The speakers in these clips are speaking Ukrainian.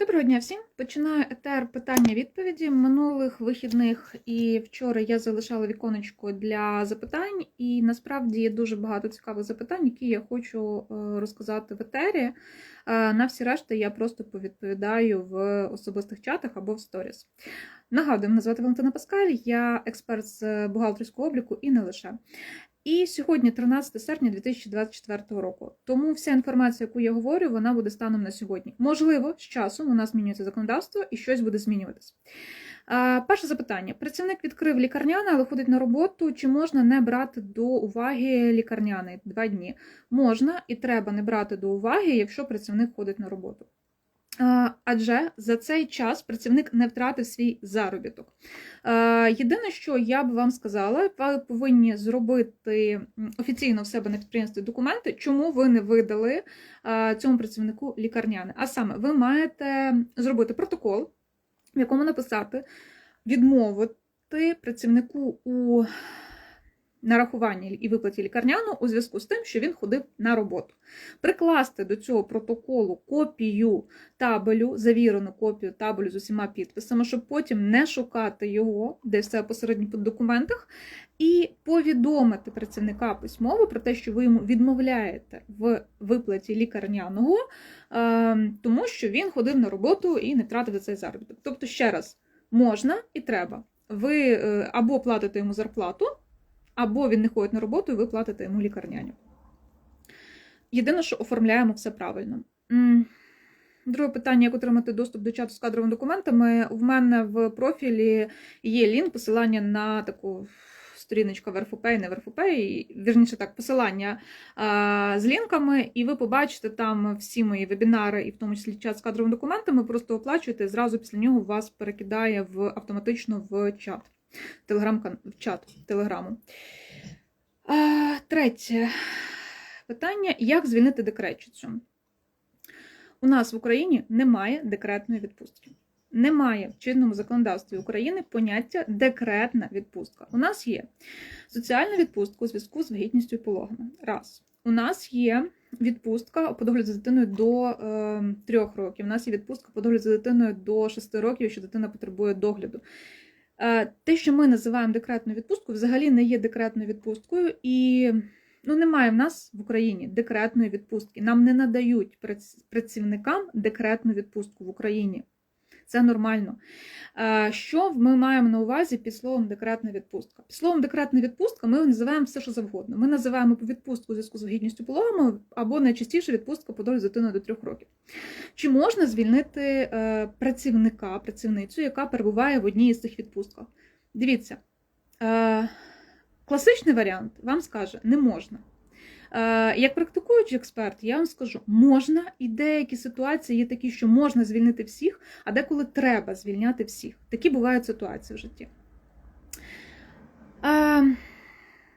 Доброго дня всім. Починаю етер питання-відповіді. Минулих вихідних і вчора я залишала віконечко для запитань, і насправді є дуже багато цікавих запитань, які я хочу е, розказати в етері. Е, На всі решти я просто повідповідаю в особистих чатах або в сторіс. Нагадую, мене звати Валентина Паскаль, я експерт з бухгалтерського обліку і не лише. І сьогодні 13 серпня 2024 року. Тому вся інформація, яку я говорю, вона буде станом на сьогодні. Можливо, з часом у нас змінюється законодавство і щось буде змінюватись. Перше запитання: працівник відкрив лікарняне, але ходить на роботу. Чи можна не брати до уваги лікарняний два дні? Можна і треба не брати до уваги, якщо працівник ходить на роботу. Адже за цей час працівник не втратив свій заробіток. Єдине, що я б вам сказала, ви повинні зробити офіційно в себе на підприємстві документи, чому ви не видали цьому працівнику лікарняне. А саме, ви маєте зробити протокол, в якому написати відмовити працівнику у нарахуванні і виплаті лікарняну у зв'язку з тим, що він ходив на роботу. Прикласти до цього протоколу копію табелю, завірену копію табелю з усіма підписами, щоб потім не шукати його, де все посередньо по документах, і повідомити працівника письмово про те, що ви йому відмовляєте в виплаті лікарняного, е, тому що він ходив на роботу і не втратив за цей заробіток. Тобто, ще раз, можна і треба. Ви е, або платите йому зарплату, або він не ходить на роботу, і ви платите йому лікарняню. Єдине, що оформляємо все правильно. Друге питання, як отримати доступ до чату з кадровими документами. В мене в профілі є лінк, посилання на таку сторіночку в РФП не в вірніше так, посилання а, з лінками, і ви побачите там всі мої вебінари, і в тому числі чат з кадровими документами. Просто оплачуєте, і зразу після нього вас перекидає в автоматично в чат. Телеграм в чат телеграму. А, третє питання: як звільнити декретчицю? У нас в Україні немає декретної відпустки. Немає в чинному законодавстві України поняття декретна відпустка. У нас є соціальна відпустка у зв'язку з вагітністю і пологами. Раз. У нас є відпустка по догляду за дитиною до е, трьох років. У нас є відпустка по догляду за дитиною до шести років, якщо дитина потребує догляду. Е, те, що ми називаємо декретною відпусткою, взагалі не є декретною відпусткою, і ну, немає в нас в Україні декретної відпустки. Нам не надають працівникам декретну відпустку в Україні. Це нормально. Що ми маємо на увазі під словом декретна відпустка? Під словом декретна відпустка ми називаємо все, що завгодно. Ми називаємо відпустку у зв'язку з вагітністю пологами або найчастіше відпустка по долі дитини до трьох років. Чи можна звільнити е, працівника, працівницю, яка перебуває в одній із цих відпустках? Дивіться, е, класичний варіант вам скаже, не можна. Е, Як практикуючий експерт, я вам скажу, можна, і деякі ситуації є такі, що можна звільнити всіх, а деколи треба звільняти всіх. Такі бувають ситуації в житті. Е,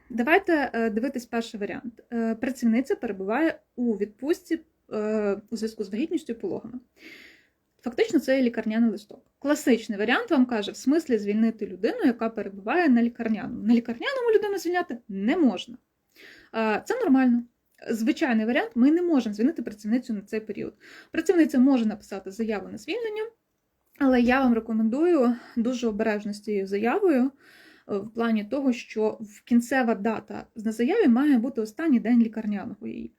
Давайте е, дивитись перший варіант. Працівниця перебуває у відпустці у зв'язку з вагітністю і пологами. Фактично, це є лікарняний листок. Класичний варіант вам каже, в смислі звільнити людину, яка перебуває на лікарняному. На лікарняному людину звільняти не можна. Це нормально. Звичайний варіант, ми не можемо звільнити працівницю на цей період. Працівниця може написати заяву на звільнення, але я вам рекомендую дуже обережно з цією заявою, е, в плані того, що кінцева дата на заяві має бути останній день лікарняного її.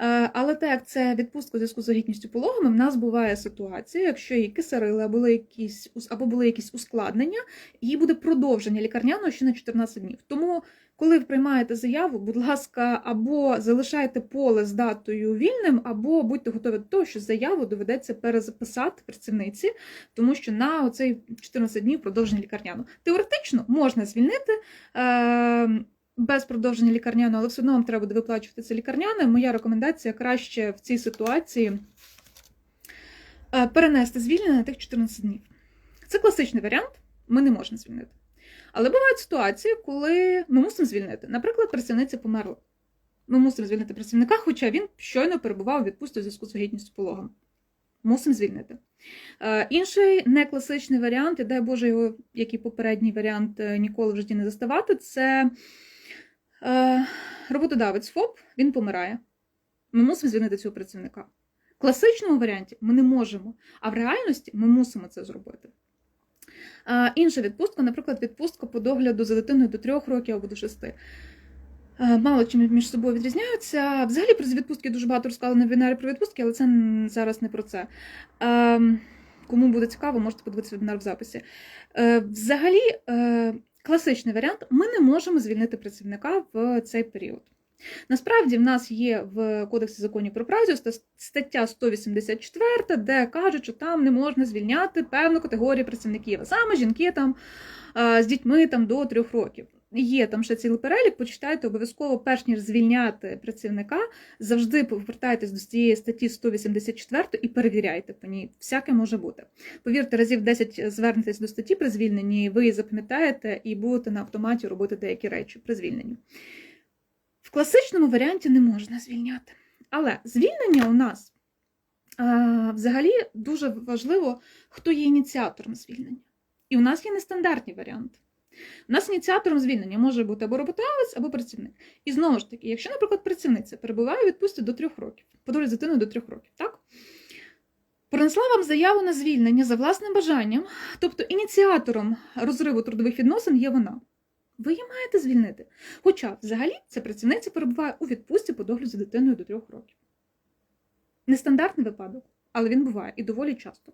Е, Але так як це відпустка у зв'язку з вагітністю пологами, в нас буває ситуація, якщо її кисарили або були якісь або були якісь ускладнення, їй буде продовження лікарняного ще на 14 днів. Тому, коли ви приймаєте заяву, будь ласка, або залишайте поле з датою вільним, або будьте готові до того, що заяву доведеться перезаписати працівниці, тому що на оцей 14 днів продовження лікарняного. Теоретично можна звільнити. Е- без продовження лікарняного, але все одно вам треба буде виплачувати це лікарняне. Моя рекомендація краще в цій ситуації е, перенести звільнення на тих 14 днів. Це класичний варіант, ми не можемо звільнити. Але бувають ситуації, коли ми мусимо звільнити. Наприклад, працівниця померла. Ми мусимо звільнити працівника, хоча він щойно перебував у відпустці у зв'язку з вагітністю пологом. Мусимо звільнити. Е, інший некласичний варіант, і дай Боже, його, як і попередній варіант, е, ніколи в житті не заставати, це роботодавець ФОП, він помирає. Ми мусимо звільнити цього працівника. В класичному варіанті ми не можемо, а в реальності ми мусимо це зробити. Е, Інша відпустка, наприклад, відпустка по догляду за дитиною до 3 років або до 6. Е, Мало чим між собою відрізняються. Взагалі про відпустки дуже багато розказано в вебінарі про відпустки, але це зараз не про це. Ем, Кому буде цікаво, можете подивитися вебінар в записі. Е, Взагалі, е, класичний варіант: ми не можемо звільнити працівника в цей період. Насправді, в нас є в Кодексі законів про працю стаття 184, де кажуть, що там не можна звільняти певну категорію працівників, а саме жінки там з дітьми там до трьох років. Є там ще цілий перелік, почитайте обов'язково, перш ніж звільняти працівника, завжди повертайтесь до цієї статті 184 і перевіряйте по ній. Всяке може бути. Повірте, разів 10 звернетесь до статті при звільненні, ви її запам'ятаєте і будете на автоматі робити деякі речі при звільненні. В класичному варіанті не можна звільняти. Але звільнення у нас а, взагалі дуже важливо, хто є ініціатором звільнення. І у нас є нестандартні варіанти. У нас ініціатором звільнення може бути або роботодавець, або працівник. І знову ж таки, якщо, наприклад, працівниця перебуває у відпустці до трьох років, подолі з дитиною до трьох років, так? Принесла вам заяву на звільнення за власним бажанням, тобто ініціатором розриву трудових відносин є вона. Ви її маєте звільнити. Хоча, взагалі, ця працівниця перебуває у відпустці по догляду за дитиною до трьох років. Нестандартний випадок, але він буває і доволі часто.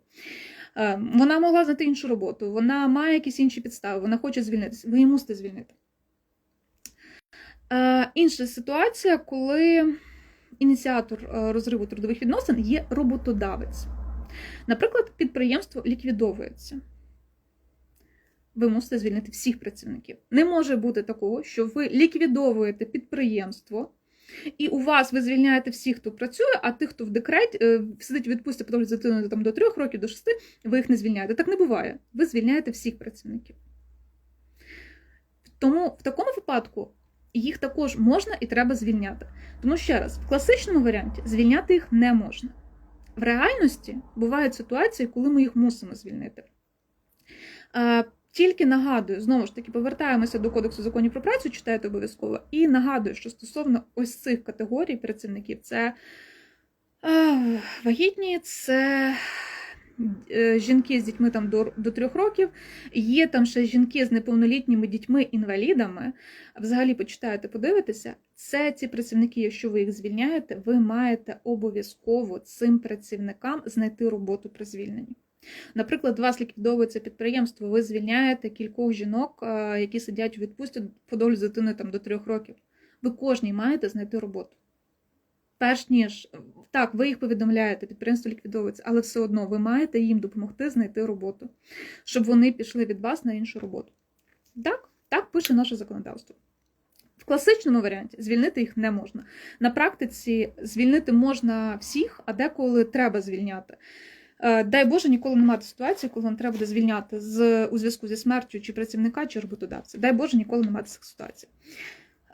Е, Вона могла знайти іншу роботу, вона має якісь інші підстави, вона хоче звільнитися. Ви її мусите звільнити. Е, Інша ситуація, коли ініціатор е, розриву трудових відносин є роботодавець. Наприклад, підприємство ліквідовується. Ви мусите звільнити всіх працівників. Не може бути такого, що ви ліквідовуєте підприємство, і у вас ви звільняєте всіх, хто працює, а тих, хто в декреті е, сидить відпустці по догляду за там, до трьох років, до шести, ви їх не звільняєте. Так не буває. Ви звільняєте всіх працівників. Тому в такому випадку їх також можна і треба звільняти. Тому ще раз, в класичному варіанті звільняти їх не можна. В реальності бувають ситуації, коли ми їх мусимо звільнити. Тільки нагадую, знову ж таки, повертаємося до Кодексу законів про працю, читайте обов'язково, і нагадую, що стосовно ось цих категорій працівників, це е, вагітні, це е, жінки з дітьми там до, до трьох років, є там ще жінки з неповнолітніми дітьми-інвалідами. Взагалі почитаєте, подивитеся, це ці працівники, якщо ви їх звільняєте, ви маєте обов'язково цим працівникам знайти роботу при звільненні. Наприклад, вас ліквідовується підприємство, ви звільняєте кількох жінок, е, які сидять у відпустці по долю з дитиною там, до трьох років. Ви кожній маєте знайти роботу. Перш ніж так, ви їх повідомляєте, підприємство ліквідовується, але все одно ви маєте їм допомогти знайти роботу, щоб вони пішли від вас на іншу роботу. Так, так пише наше законодавство. В класичному варіанті звільнити їх не можна. На практиці звільнити можна всіх, а деколи треба звільняти. Е, Дай Боже, ніколи не мати ситуації, коли вам треба буде звільняти з, у зв'язку зі смертю чи працівника, чи роботодавця. Дай Боже, ніколи не мати цих ситуацій.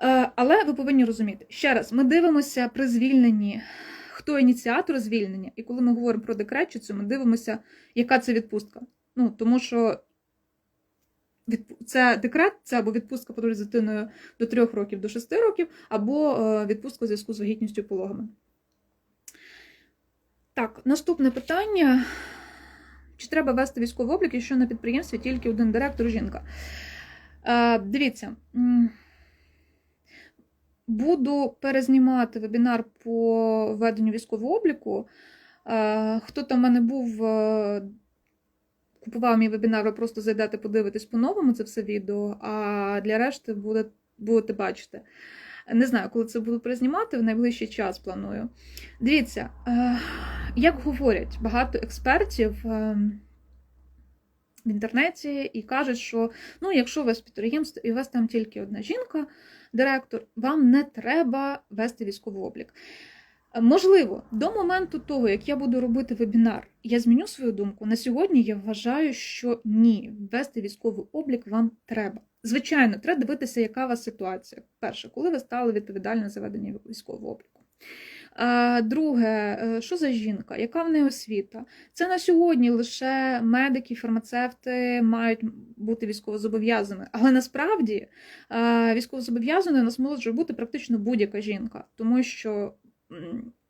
Е, Але ви повинні розуміти, ще раз, ми дивимося при звільненні, хто ініціатор звільнення, і коли ми говоримо про декретчицю, ми дивимося, яка це відпустка. Ну, тому що це декрет, це або відпустка подорож з дитиною до 3 років, до 6 років, або е, відпустка у зв'язку з вагітністю пологами. Так, наступне питання. Чи треба вести військовий облік, якщо на підприємстві тільки один директор жінка? Е, дивіться, буду перезнімати вебінар по веденню військового обліку. Е, хто там в мене був, е, купував мій вебінар, ви просто зайдете, подивитесь по-новому це все відео, а для решти буде, будете бачити. Не знаю, коли це буду признімати, в найближчий час планую. Дивіться, е, як говорять багато експертів е, в інтернеті і кажуть, що ну, якщо у вас підприємство і у вас там тільки одна жінка, директор, вам не треба вести військовий облік. Е, Можливо, до моменту того, як я буду робити вебінар, я зміню свою думку. На сьогодні я вважаю, що ні, вести військовий облік вам треба. Звичайно, треба дивитися, яка у вас ситуація. Перше, коли ви стали відповідальні за ведення військового обліку. Друге, е, що за жінка? Яка в неї освіта? Це на сьогодні лише медики, фармацевти мають бути військовозобов'язаними. Але насправді військовозобов'язаною у нас може бути практично будь-яка жінка, тому що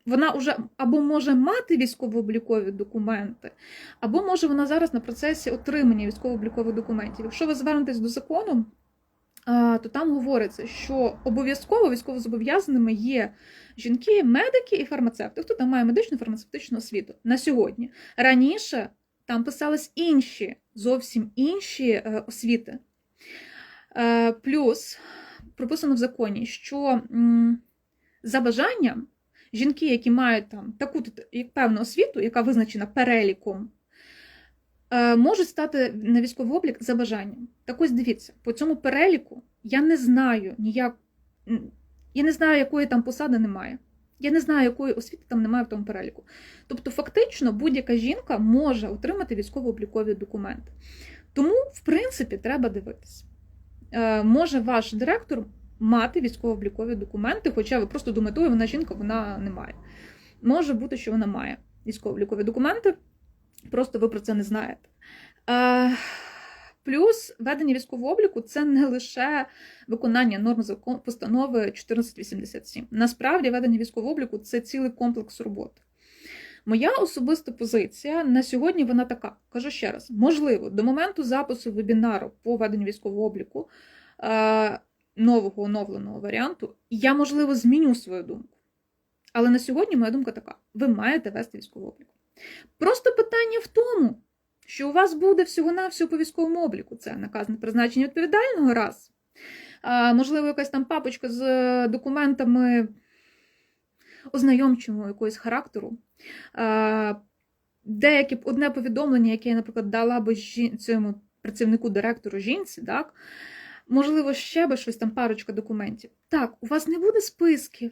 вона вже або може мати військово-облікові документи, або може вона зараз на процесі отримання військово-облікових документів. Якщо ви звернетесь до закону, то там говориться, що обов'язково військовозобов'язаними є жінки, медики і фармацевти. Хто там має медичну фармацевтичну освіту на сьогодні. Раніше там писались інші, зовсім інші е, освіти. Е, Плюс прописано в законі, що за бажанням жінки, які мають там таку певну освіту, яка визначена переліком, е, можуть стати на військовий облік за бажанням. Так ось дивіться, по цьому переліку я не знаю ніяк, я не знаю, якої там посади немає. Я не знаю, якої освіти там немає в тому переліку. Тобто, фактично, будь-яка жінка може отримати військово-облікові документи. Тому, в принципі, треба дивитися. Е, може ваш директор мати військово-облікові документи, хоча ви просто думаєте, ой, вона жінка, вона не має. Може бути, що вона має військово-облікові документи, просто ви про це не знаєте. Е, Плюс ведення військового обліку це не лише виконання норм закон постанови 1487. Насправді, ведення військового обліку це цілий комплекс роботи. Моя особиста позиція на сьогодні вона така. Кажу ще раз: можливо, до моменту запису вебінару по веденню військового обліку е, нового оновленого варіанту, я, можливо, зміню свою думку. Але на сьогодні моя думка така: ви маєте вести військовий облік. Просто питання в тому, що у вас буде всього-навсього по військовому обліку. Це наказ на призначення відповідального раз. А, можливо, якась там папочка з е, документами ознайомчого якогось характеру. А, деякі одне повідомлення, яке я, наприклад, дала би жін... цьому працівнику директору жінці, так? Можливо, ще би щось там парочка документів. Так, у вас не буде списків.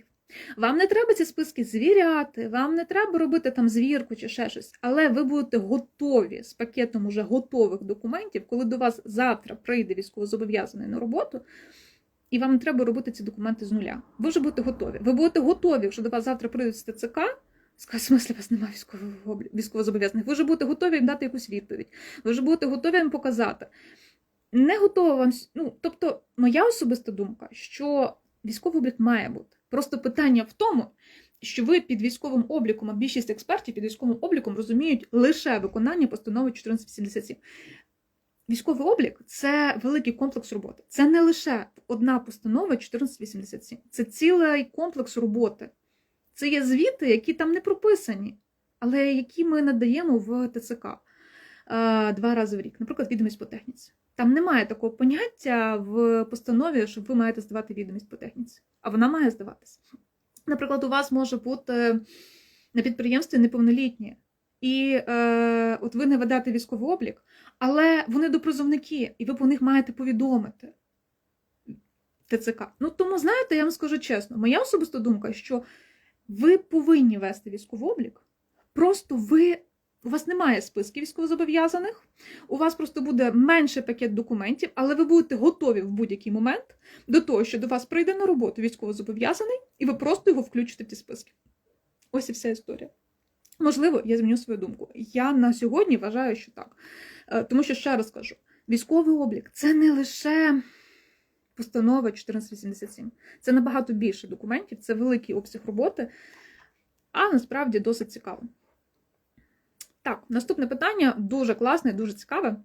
Вам не треба ці списки звіряти, вам не треба робити там звірку чи ще щось, але ви будете готові з пакетом уже готових документів, коли до вас завтра прийде військовозобов'язаний на роботу, і вам не треба робити ці документи з нуля. Ви вже будете готові. Ви будете готові, якщо до вас завтра прийдуть з ТЦК, скажуть, в смислі, вас немає військовозобов'язаних. Ви вже будете готові їм дати якусь відповідь. Ви вже будете готові їм показати. Не готова вам. Ну, тобто, моя особиста думка, що військовий облік має бути. Просто питання в тому, що ви під військовим обліком, а більшість експертів під військовим обліком розуміють лише виконання постанови 1487. Військовий облік це великий комплекс роботи. Це не лише одна постанова 1487, це цілий комплекс роботи. Це є звіти, які там не прописані, але які ми надаємо в ТЦК е, два рази в рік, наприклад, відомість по техніці. Там немає такого поняття в постанові, що ви маєте здавати відомість по техніці, а вона має здаватися. Наприклад, у вас може бути на підприємстві неповнолітні, і е, от ви не ведете військовий облік, але вони допризовники, і ви по них маєте повідомити ТЦК. Ну тому, знаєте, я вам скажу чесно, моя особиста думка, що ви повинні вести військовий облік, просто ви. У вас немає списків військовозобов'язаних, у вас просто буде менший пакет документів, але ви будете готові в будь-який момент до того, що до вас прийде на роботу військовозобов'язаний, і ви просто його включите в ті списки. Ось і вся історія. Можливо, я зміню свою думку. Я на сьогодні вважаю, що так. Е, Тому що ще раз кажу: військовий облік це не лише постанова 1487, це набагато більше документів, це великий обсяг роботи, а насправді досить цікаво. Так, наступне питання дуже класне, дуже цікаве,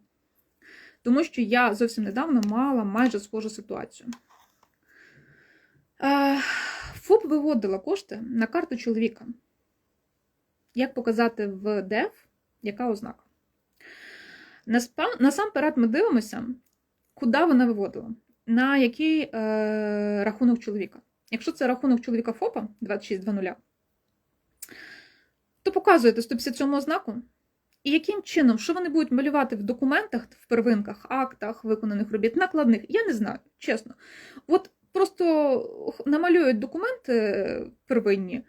тому що я зовсім недавно мала майже схожу ситуацію. Е, ФОП виводила кошти на карту чоловіка. Як показати в ДЕФ, яка ознака? Насамперед ми дивимося, куди вона виводила, на який е, рахунок чоловіка. Якщо це рахунок чоловіка ФОПа 2620, то показуєте 157 ознаку. І яким чином, що вони будуть малювати в документах, в первинках, актах виконаних робіт, накладних, я не знаю, чесно. От просто намалюють документи первинні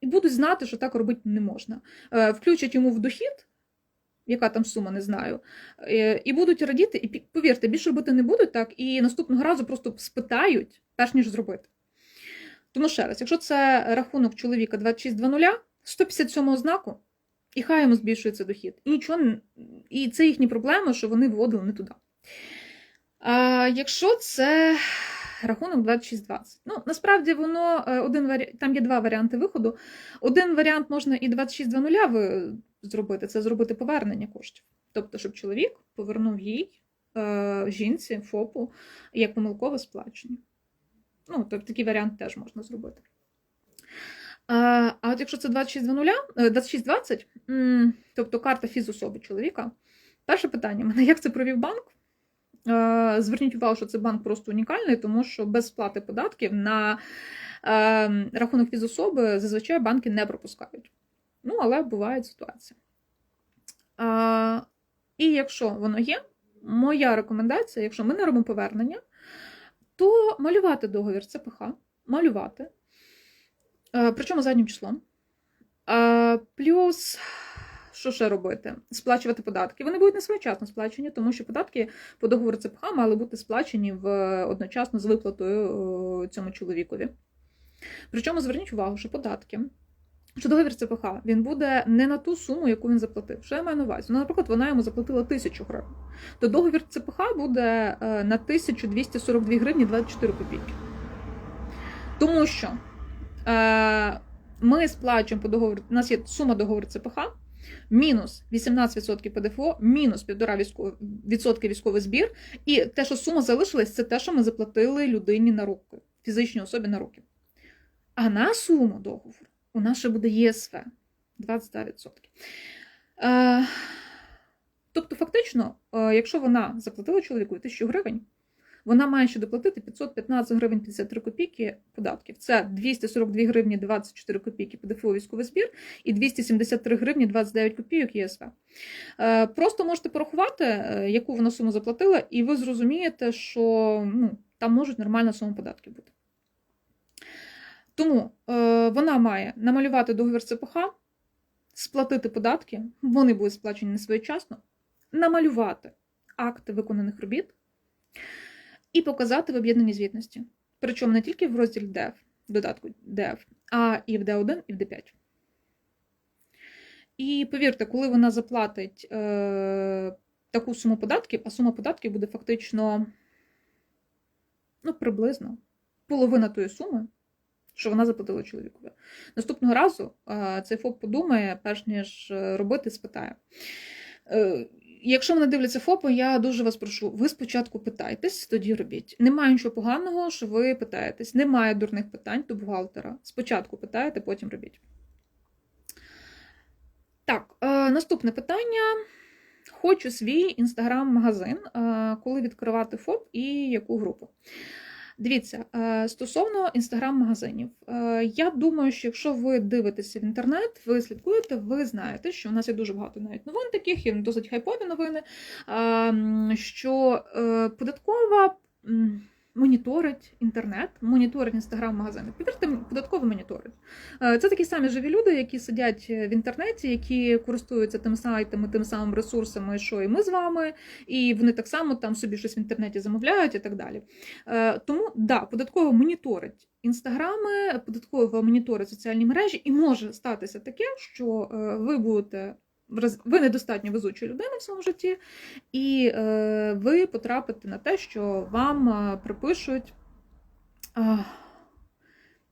і будуть знати, що так робити не можна. Е, Включать йому в дохід, яка там сума, не знаю, е, і будуть радіти, і повірте, більше робити не будуть так, і наступного разу просто спитають, перш ніж зробити. Тому ще раз, якщо це рахунок чоловіка 2620, 157 ознаку, і хай йому збільшується дохід. І нічого, і це їхні проблеми, що вони вводили не туди. А якщо це рахунок 2620. Ну, насправді воно е, один варі... там є два варіанти виходу. Один варіант можна і 2620 ви- зробити це зробити повернення коштів. Тобто, щоб чоловік повернув їй, е, жінці, ФОПу, як помилкове сплачення. Ну, тобто такий варіант теж можна зробити. А, от якщо це 2620, е, 2620, тобто карта фізособи чоловіка, перше питання: мене як це провів банк? Е, Зверніть увагу, що це банк просто унікальний, тому що без сплати податків на е, рахунок фізособи зазвичай банки не пропускають. Ну, але буває ситуація. І якщо воно є, моя рекомендація, якщо ми не робимо повернення, то малювати договір ЦПХ, малювати, е, причому заднім числом. Е, плюс, що ще робити? Сплачувати податки. Вони будуть не своєчасно сплачені, тому що податки по договору ЦПХ мали бути сплачені в, одночасно з виплатою е, цьому чоловікові. Причому зверніть увагу, що податки, що договір ЦПХ він буде не на ту суму, яку він заплатив. Що я маю на увазі? Ну, наприклад, вона йому заплатила тисячу гривень. То договір ЦПХ буде е, на 1242 гривні 24 копійки. Тому що е, ми сплачуємо по договору, у нас є сума договору ЦПХ, мінус 18% ПДФО, мінус 1,5% військовий збір, і те, що сума залишилась, це те, що ми заплатили людині на руки, фізичній особі на руки. А на суму договору у нас ще буде ЄСВ 22%. Е, тобто, фактично, е, якщо вона заплатила чоловіку 1000 гривень, вона має ще доплатити 515 гривень 53 копійки податків. Це 242 гривні 24 копійки ПДФО військовий збір і 273 гривні 29 копійок ЄСВ. Е, Просто можете порахувати, е, яку вона суму заплатила, і ви зрозумієте, що ну, там можуть нормальна сума податків бути. Тому е, вона має намалювати договір ЦПХ, сплатити податки, вони будуть сплачені не своєчасно, намалювати акти виконаних робіт і показати в об'єднаній звітності. Причому не тільки в розділі DF, додатку DF, а і в D1, і в D5. І повірте, коли вона заплатить е, таку суму податків, а сума податків буде фактично ну, приблизно половина тої суми, що вона заплатила чоловікові. Наступного разу е, цей ФОП подумає, перш ніж е, робити, спитає. Е, Якщо мене дивляться ФОПи, я дуже вас прошу, ви спочатку питайтесь, тоді робіть. Немає нічого поганого, що ви питаєтесь. Немає дурних питань до бухгалтера. Спочатку питаєте, потім робіть. Так, е, наступне питання. Хочу свій інстаграм-магазин, е, коли відкривати ФОП і яку групу. Дивіться, е, стосовно інстаграм-магазинів, е, я думаю, що якщо ви дивитеся в інтернет, ви слідкуєте, ви знаєте, що у нас є дуже багато навіть новин таких, і досить хайпові новини, е, що е, податкова моніторить інтернет, моніторить інстаграм-магазини. Повірте, податково моніторить. Е, Це такі самі живі люди, які сидять в інтернеті, які користуються тим сайтами, тим самим ресурсами, що і ми з вами, і вони так само там собі щось в інтернеті замовляють і так далі. Е, Тому да, податково моніторить інстаграми, податково моніторить соціальні мережі, і може статися таке, що е, ви будете. Ви недостатньо везуча людина в своєму житті, і е, ви потрапите на те, що вам е, припишуть е,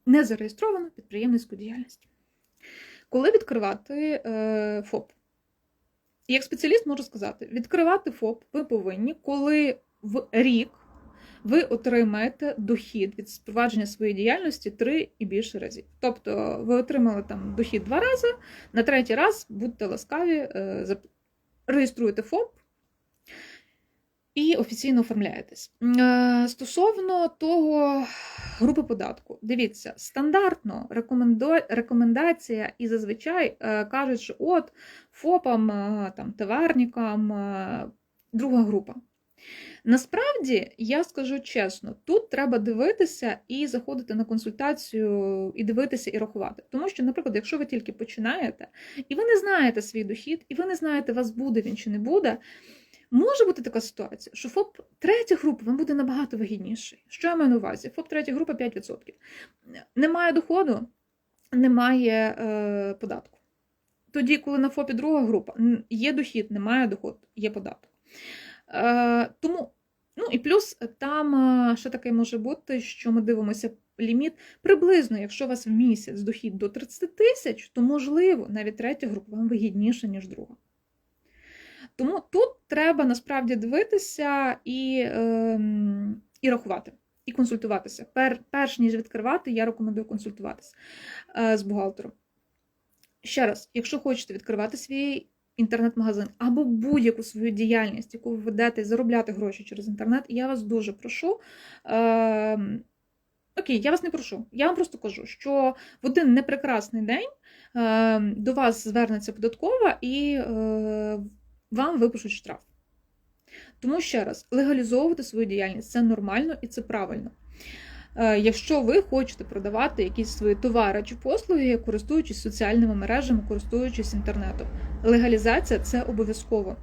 незареєстровану підприємницьку діяльність. Коли відкривати е, ФОП? Як спеціаліст можу сказати, відкривати ФОП ви повинні, коли в рік ви отримаєте дохід від впровадження своєї діяльності три і більше разів. Тобто ви отримали там дохід два рази, на третій раз будьте ласкаві, е, реєструєте ФОП і офіційно оформляєтесь. Е, Стосовно того групи податку, дивіться, стандартно рекомендо- рекомендація і зазвичай е, кажуть, що от ФОПам, там, товарникам, друга група. Насправді, я скажу чесно, тут треба дивитися і заходити на консультацію, і дивитися, і рахувати. Тому що, наприклад, якщо ви тільки починаєте, і ви не знаєте свій дохід, і ви не знаєте, вас буде він чи не буде, може бути така ситуація, що ФОП третя група вам буде набагато вигідніший. Що я маю на увазі? ФОП третя група 5%. Немає доходу, немає е, податку. Тоді, коли на ФОПі друга група, є дохід, немає доходу, є податок. Е, тому Ну і плюс там е, ще таке може бути, що ми дивимося ліміт приблизно, якщо у вас в місяць дохід до 30 тисяч, то можливо навіть третя група вам вигідніша, ніж друга. Тому тут треба насправді дивитися і, е, і рахувати, і консультуватися. Пер, перш ніж відкривати, я рекомендую консультуватися е, з бухгалтером. Ще раз, якщо хочете відкривати свій інтернет-магазин або будь-яку свою діяльність, яку ви ведете заробляти гроші через інтернет, я вас дуже прошу. Е, Окей, я вас не прошу. Я вам просто кажу, що в один непрекрасний день е, до вас звернеться податкова і е, вам випишуть штраф. Тому ще раз, легалізовувати свою діяльність це нормально і це правильно. Е, Якщо ви хочете продавати якісь свої товари чи послуги, користуючись соціальними мережами, користуючись інтернетом, легалізація це обов'язково.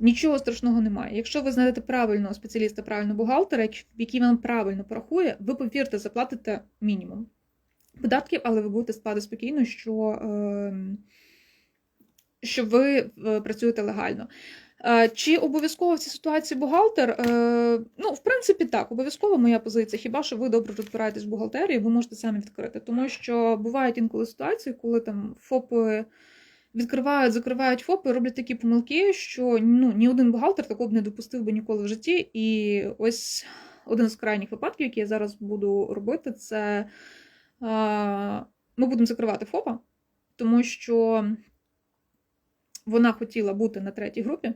Нічого страшного немає. Якщо ви знайдете правильного спеціаліста, правильного бухгалтера, який вам правильно порахує, ви повірте, заплатите мінімум податків, але ви будете спати спокійно, що, е, що ви е, працюєте легально. Е, Чи обов'язково в цій ситуації бухгалтер? Е, Ну, в принципі, так, обов'язково моя позиція. Хіба що ви добре розбираєтесь в бухгалтерії, ви можете самі відкрити. Тому що бувають інколи ситуації, коли там ФОПи відкривають, закривають ФОПи, роблять такі помилки, що ну, ні один бухгалтер такого б не допустив би ніколи в житті. І ось один з крайніх випадків, який я зараз буду робити, це е, ми будемо закривати ФОПа, тому що вона хотіла бути на третій групі,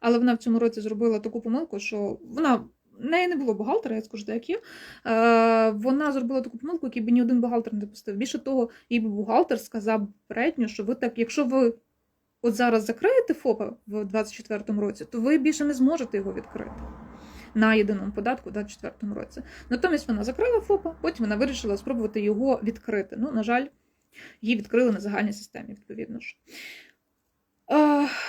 але вона в цьому році зробила таку помилку, що вона. В неї не було бухгалтера, я скажу, як є. Е, вона зробила таку помилку, яку б ні один бухгалтер не допустив. Більше того, їй бухгалтер сказав передньо, що ви так, якщо ви от зараз закриєте ФОПа в 2024 році, то ви більше не зможете його відкрити на єдиному податку у 2024 році. Натомість вона закрила ФОПа, потім вона вирішила спробувати його відкрити. Ну, на жаль, її відкрили на загальній системі, відповідно ж.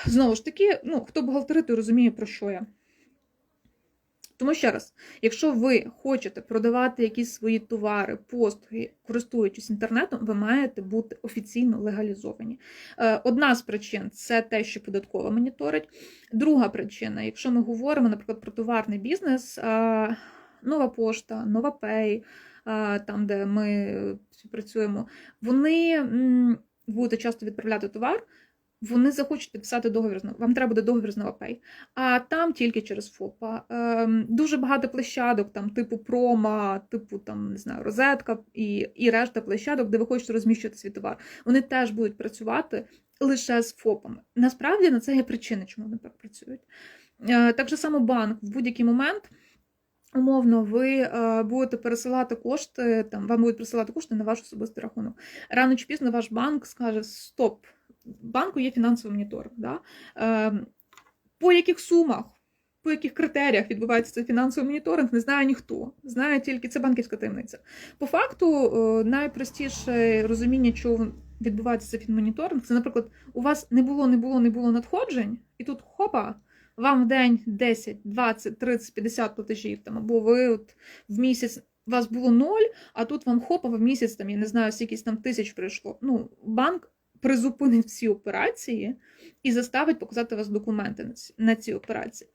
Знову ж таки, ну, хто бухгалтери, той розуміє, про що я. Тому ще раз, якщо ви хочете продавати якісь свої товари, послуги, користуючись інтернетом, ви маєте бути офіційно легалізовані. Е, Одна з причин це те, що податкова моніторить. Друга причина, якщо ми говоримо, наприклад, про товарний бізнес, е, нова пошта, нова пей, е, там, де ми працюємо, вони будуть часто відправляти товар вони захочуть підписати договір з вам треба буде договір з Новопей, а там тільки через ФОПа. Ем, дуже багато площадок, там, типу прома, типу там, не знаю, розетка і і решта площадок, де ви хочете розміщувати свій товар. Вони теж будуть працювати лише з ФОПами. Насправді на це є причини, чому вони так працюють. Е, так же само банк в будь-який момент. Умовно, ви е, будете пересилати кошти, там вам будуть присилати кошти на ваш особистий рахунок. Рано чи пізно ваш банк скаже Стоп, банку є фінансовий моніторинг. Да? Е, по яких сумах, по яких критеріях відбувається цей фінансовий моніторинг, не знає ніхто. Знає тільки це банківська таємниця. По факту, е, найпростіше розуміння, чого відбувається цей фінмоніторинг, це, наприклад, у вас не було, не було, не було надходжень, і тут хопа. Вам в день 10, 20, 30, 50 платежів, там, або ви от в місяць у вас було ноль, а тут вам хопа в місяць, там, я не знаю, скільки там тисяч прийшло. Ну, банк призупинить всі операції і заставить показати вас документи на ці операції.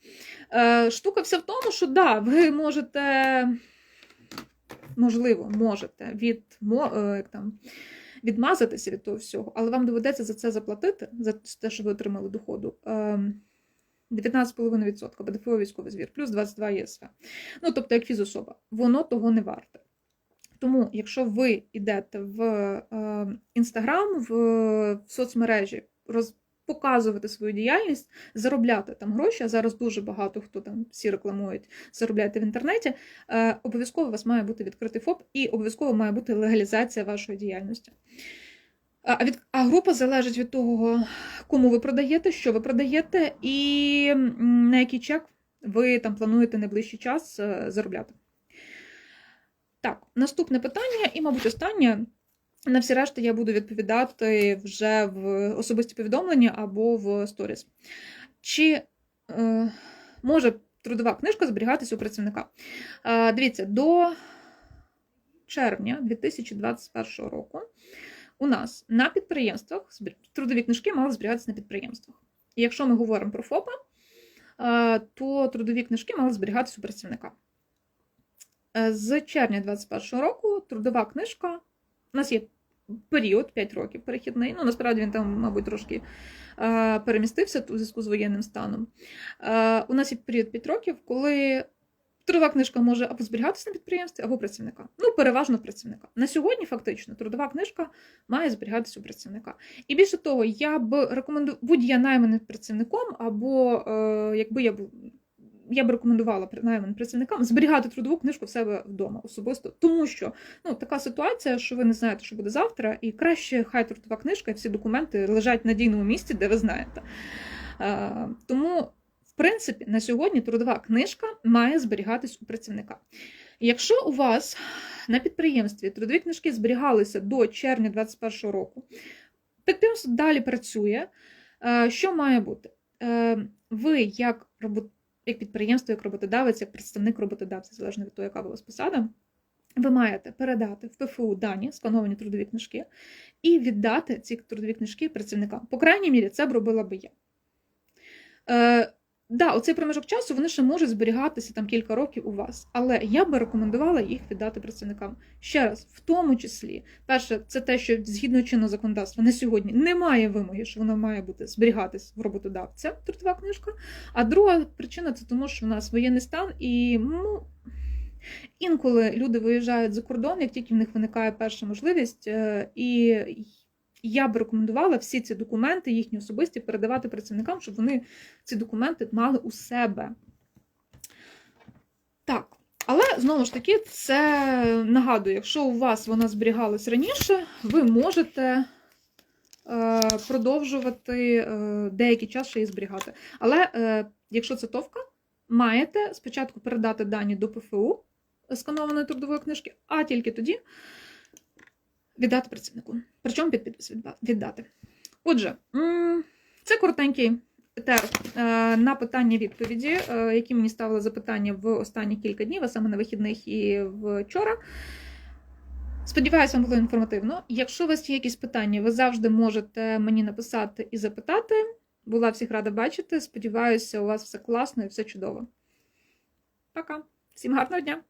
Е, Штука вся в тому, що да, ви можете, можливо, можете від, е, як там, відмазатися від того всього, але вам доведеться за це заплатити, за те, що ви отримали доходу. Е, 19,5% БДФО військовий звір, плюс 22 ЄСВ. Ну, тобто, як фізособа, воно того не варте. Тому, якщо ви йдете в інстаграм, в, в соцмережі, роз, показувати свою діяльність, заробляти там гроші, а зараз дуже багато хто там всі рекламують, заробляти в інтернеті, е, обов'язково у вас має бути відкритий ФОП і обов'язково має бути легалізація вашої діяльності. А від а група залежить від того, кому ви продаєте, що ви продаєте, і на який чек ви там плануєте найближчий час е, заробляти. Так, наступне питання, і, мабуть, останнє. На всі решти я буду відповідати вже в особисті повідомлення або в сторіс. Чи е, може трудова книжка зберігатися у працівника? Е, дивіться, до червня 2021 року у нас на підприємствах трудові книжки мали зберігатися на підприємствах. І якщо ми говоримо про ФОПа, е, то трудові книжки мали зберігатися у працівника. Е, З червня 2021 року трудова книжка. У нас є період 5 років перехідний. Ну, насправді він там, мабуть, трошки е, перемістився у зв'язку з воєнним станом. Е, У нас є період 5 років, коли трудова книжка може або зберігатися на підприємстві, або працівника. Ну, переважно працівника. На сьогодні, фактично, трудова книжка має зберігатися у працівника. І більше того, я б рекомендувала, будь я найманим працівником, або е, якби я був. Я б рекомендувала найманим працівникам зберігати трудову книжку в себе вдома особисто, тому що ну така ситуація, що ви не знаєте, що буде завтра, і краще хай трудова книжка і всі документи лежать в надійному місці, де ви знаєте. Тому, в принципі, на сьогодні трудова книжка має зберігатись у працівника. Якщо у вас на підприємстві трудові книжки зберігалися до червня 2021 року, підприємство далі працює. Що має бути? Е, Ви, як робот... як підприємство, як роботодавець, як представник роботодавця, залежно від того, яка у вас посада, ви маєте передати в ПФУ дані, скановані трудові книжки, і віддати ці трудові книжки працівникам. По крайній мірі, це б робила би я. Е, Да, оцей проміжок часу вони ще можуть зберігатися там кілька років у вас, але я би рекомендувала їх віддати працівникам. Ще раз, в тому числі, перше, це те, що згідно чинного законодавства на сьогодні немає вимоги, що воно має бути зберігатись в роботодавця, трудова книжка. А друга причина це тому, що в нас воєнний стан, і ну, інколи люди виїжджають за кордон, як тільки в них виникає перша можливість, е, і я б рекомендувала всі ці документи, їхні особисті, передавати працівникам, щоб вони ці документи мали у себе. Так. Але знову ж таки, це нагадую, якщо у вас вона зберігалась раніше, ви можете е, продовжувати е, деякий час ще її зберігати. Але е, якщо це товка, маєте спочатку передати дані до ПФУ сканованої трудової книжки, а тільки тоді віддати працівнику. Причому під підпис віддати. Отже, це коротенький етер е, на питання-відповіді, е, які мені ставили запитання в останні кілька днів, а саме на вихідних і вчора. Сподіваюся, вам було інформативно. Якщо у вас є якісь питання, ви завжди можете мені написати і запитати. Була всіх рада бачити. Сподіваюся, у вас все класно і все чудово. Пока. Всім гарного дня!